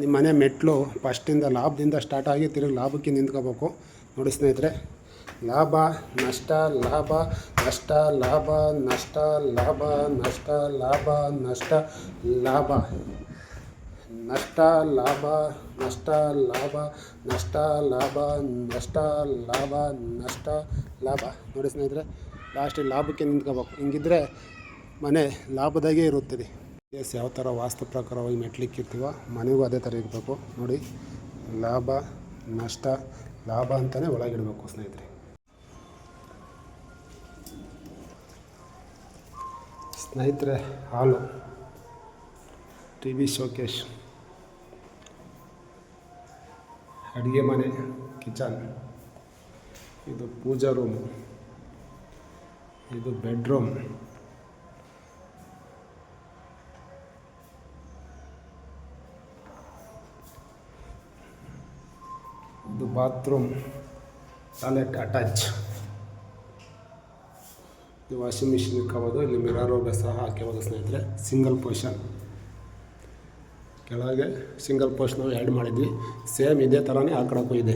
ನಿಮ್ಮ ಮನೆ ಮೆಟ್ಲು ಫಸ್ಟಿಂದ ಲಾಭದಿಂದ ಸ್ಟಾರ್ಟ್ ಆಗಿ ತಿರುಗಿ ಲಾಭಕ್ಕೆ ನಿಂತ್ಕೋಬೇಕು. ನೋಡಿ ಸ್ನೇಹಿತರೆ, ಲಾಭ, ನಷ್ಟ ಲಾಭ ನಷ್ಟ ಲಾಭ ನಷ್ಟ ಲಾಭ ನಷ್ಟ ಲಾಭ ನಷ್ಟ ಲಾಭ. ನಷ್ಟ ಲಾಭ ನಷ್ಟ ಲಾಭ ನಷ್ಟ ಲಾಭ ನಷ್ಟ ಲಾಭ ನಷ್ಟ, ಲಾಭ. ನೋಡಿ ಸ್ನೇಹಿತರೆ, ಲಾಸ್ಟಿಗೆ ಲಾಭಕ್ಕೆ ನಿಂತ್ಕೋಬೇಕು. ಹಿಂಗಿದ್ರೆ ಮನೆ ಲಾಭದಾಗೇ ಇರುತ್ತದೆ ಎಸ್, ಯಾವ ಥರ ವಾಸ್ತು ಪ್ರಕಾರವಾಗಿ ಮೆಟ್ಲಿಕ್ಕಿರ್ತೀವೋ ಮನೆಗೂ ಅದೇ ಥರ ಇರಬೇಕು. ನೋಡಿ, ಲಾಭ, ನಷ್ಟ, ಲಾಭ ಅಂತಲೇ ಒಳಗಿಡಬೇಕು ಸ್ನೇಹಿತರೆ. ಸ್ನೇಹಿತರೆ, ಹಾಲು, ಟಿ ವಿ ಶೋಕೇಶ್, ಅಡುಗೆ ಮನೆ, ಕಿಚನ್, ಇದು ಪೂಜಾ ರೂಮು ಇದು ಬೆಡ್ರೂಮ್ ಬಾತ್ರೂಮ್ ಟಾಯ್ಲೆಟ್ ಅಟ್ಯಾಚ್ ಇದು ವಾಷಿಂಗ್ ಮಿಷಿನ್ ಇಕ್ಕೋಬೋದು ಇಲ್ಲಿ ಮಿರಾರೋ ಸಹ ಹಾಕ್ಯಬೋದು ಸ್ನೇಹಿತರೆ. ಸಿಂಗಲ್ ಪೊಸಿಷನ್ ಕೆಳಗೆ ಸಿಂಗಲ್ ನಾವು ಆ್ಯಡ್ ಮಾಡಿದ್ವಿ. ಸೇಮ್ ಇದೇ ಥರನೇ ಆ ಇದೆ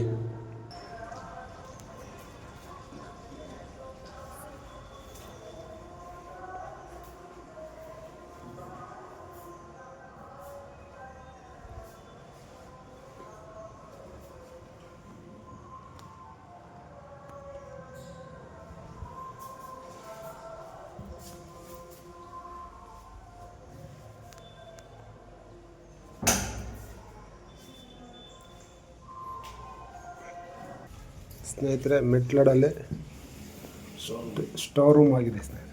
ಸ್ನೇಹಿತರೆ ಮೆಟ್ಲಡಲ್ಲಿ ಸ್ಟೋರ್ ರೂಮ್ ಆಗಿದೆ ಸ್ನೇಹಿತರೆ.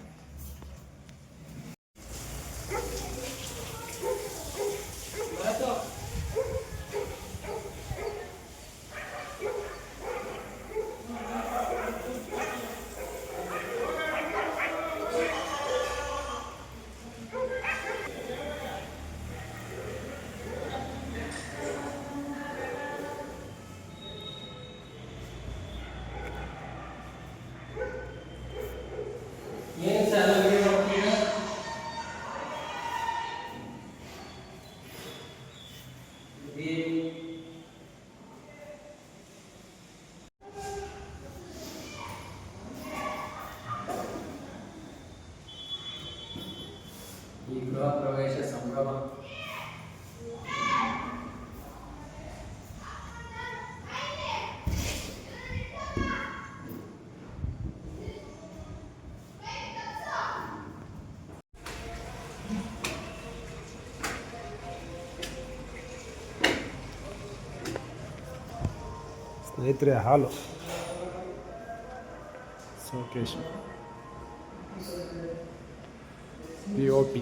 ಸ್ನೇಹಿತರೆ ಹಾಲು ಸೋಕೇಶ್ ಪಿ ಒ ಪಿ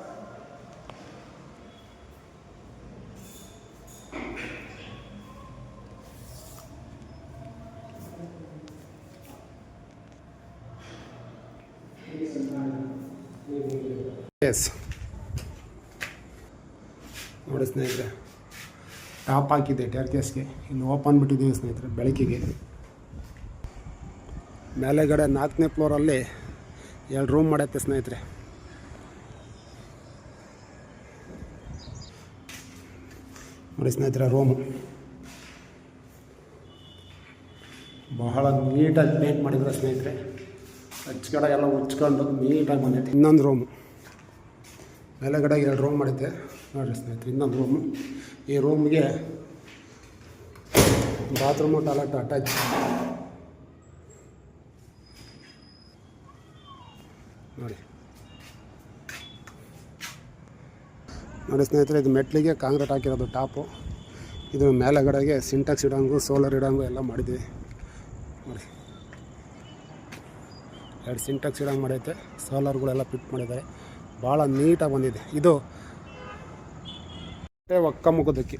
Yes ನೋಡಿ ಸ್ನೇಹಿತರೆ, ಟಾಪ್ ಹಾಕಿದ್ದೆ ಎಸ್ಗೆ ಇನ್ನು ಓಪನ್ ಬಿಟ್ಟಿದ್ದೀವಿ ಸ್ನೇಹಿತರೆ, ಬೆಳಕಿಗೆ. ಮೇಲೆಗಡೆ ನಾಲ್ಕನೇ ಫ್ಲೋರಲ್ಲಿ ಎರಡು ರೂಮ್ ಮಾಡೈತೆ ಸ್ನೇಹಿತರೆ. ನೋಡಿ ಸ್ನೇಹಿತರೆ ರೂಮು ಬಹಳ ನೀಟಾಗಿ ಪೇಂಟ್ ಮಾಡಿದ್ರೆ ಸ್ನೇಹಿತರೆ. ಹಚ್ಕಡೆ ಎಲ್ಲ ಉಚ್ಕೊಂಡು ನೀಟಾಗಿ ಬಂದೈತೆ. ಇನ್ನೊಂದು ರೂಮು ಮೇಲೆಗಡೆ ಎರಡು ರೂಮ್ ಮಾಡಿದ್ದೆ. ನೋಡಿರಿ ಸ್ನೇಹಿತರೆ, ಇನ್ನೊಂದು ರೂಮು ಈ ರೂಮ್ಗೆ ಬಾತ್ರೂಮು ಟಾಯ್ಲೆಟ್ ಅಟ್ಯಾಚ್ ನೋಡಿ. ನೋಡಿ ಸ್ನೇಹಿತರೆ, ಇದು ಮೆಟ್ಲಿಗೆ ಕಾಂಕ್ರೀಟ್ ಹಾಕಿರೋದು ಟಾಪು ಇದು ಮೇಲೆಗಡೆಗೆ ಸಿಂಟೆಕ್ಸ್ ಇಡೋಂಗು ಸೋಲಾರ್ ಇಡೋಂಗು ಎಲ್ಲ ಮಾಡಿದ್ದೀವಿ ನೋಡಿ. ಎರಡು ಸಿಂಟೆಕ್ಸ್ ಇಡೋಂಗೆ ಮಾಡೈತೆ ಸೋಲಾರ್ಗಳೆಲ್ಲ ಫಿಟ್ ಮಾಡಿದ್ದಾರೆ. ಭಾಳ ನೀಟಾಗಿ ಬಂದಿದೆ. ಇದು ಬಟ್ಟೆ ಒಕ್ಕ ಮುಗೋದಕ್ಕೆ.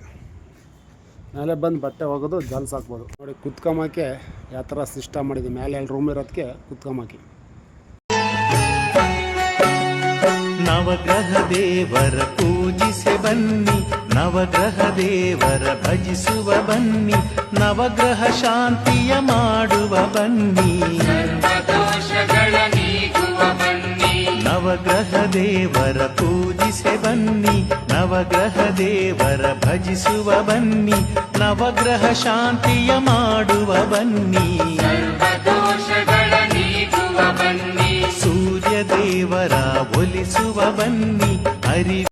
ಮೇಲೆ ಬಂದು ಬಟ್ಟೆ ಒಗೋದು ಜಲ್ಸ್ ಹಾಕ್ಬೋದು. ನೋಡಿ ಕುತ್ಕೊಂಬಕ್ಕೆ ಯಾವ ಥರ ಸಿಸ್ಟಮ್ ಮಾಡಿದೆ. ಮೇಲೆ ಅಲ್ಲಿ ರೂಮ್ ಇರೋದಕ್ಕೆ ಕುತ್ಕೊಂಬಾಕಿ ನವಗ್ರಹ ದೇವರ ಪೂಜಿಸಿ ಬನ್ನಿ. ನವಗ್ರಹ ದೇವರ ಭಜಿಸುವ ಬನ್ನಿ. ನವಗ್ರಹ ಶಾಂತಿಯ ಮಾಡುವ ಬನ್ನಿ. ದೇವರ ಪೂಜಿಸೆ ಬನ್ನಿ ನವಗ್ರಹ ದೇವರ ಭಜಿಸುವ ಬನ್ನಿ ನವಗ್ರಹ ಶಾಂತಿಯ ಮಾಡುವ ಬನ್ನಿ. ಸೂರ್ಯ ದೇವರ ಒಲಿಸುವ ಬನ್ನಿ ಅರಿ